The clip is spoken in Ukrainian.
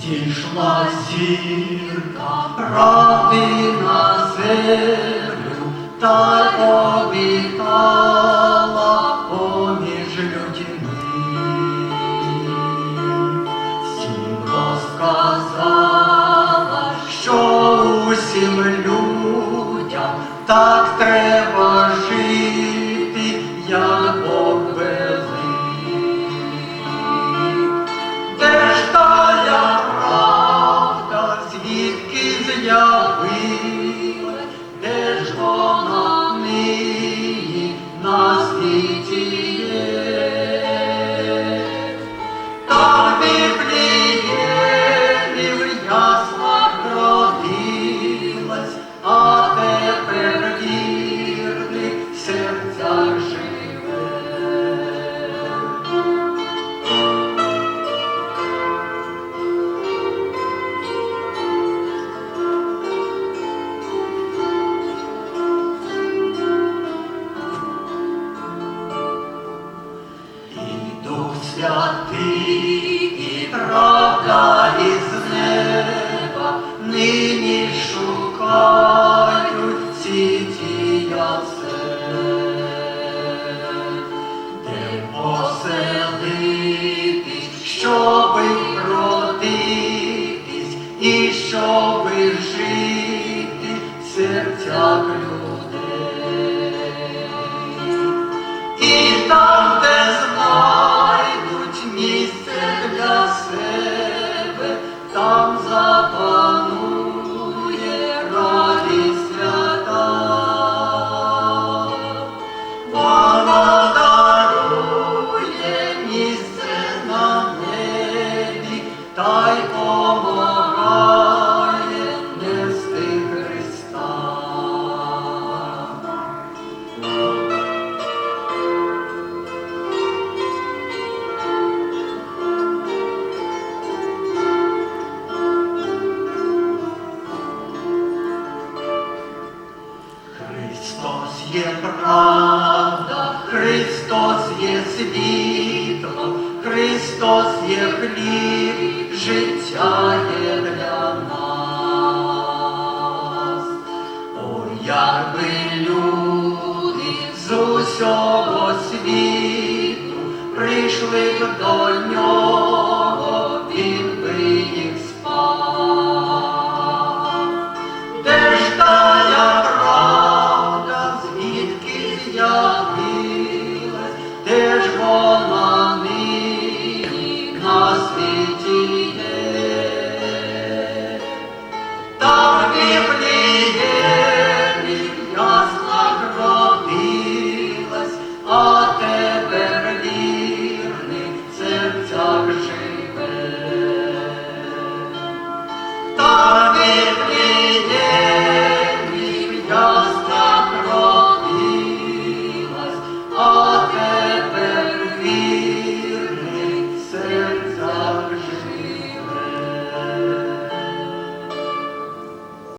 зійшла зірка правди на землю, та й обітала поміж людьми. Всім розказала, що усім людям так треба жити, звідки де ж вона нині на You. Христос є правда, Христос є світло, Христос є хліб, життя є для нас. О, якби люди з усього світу прийшли до nós.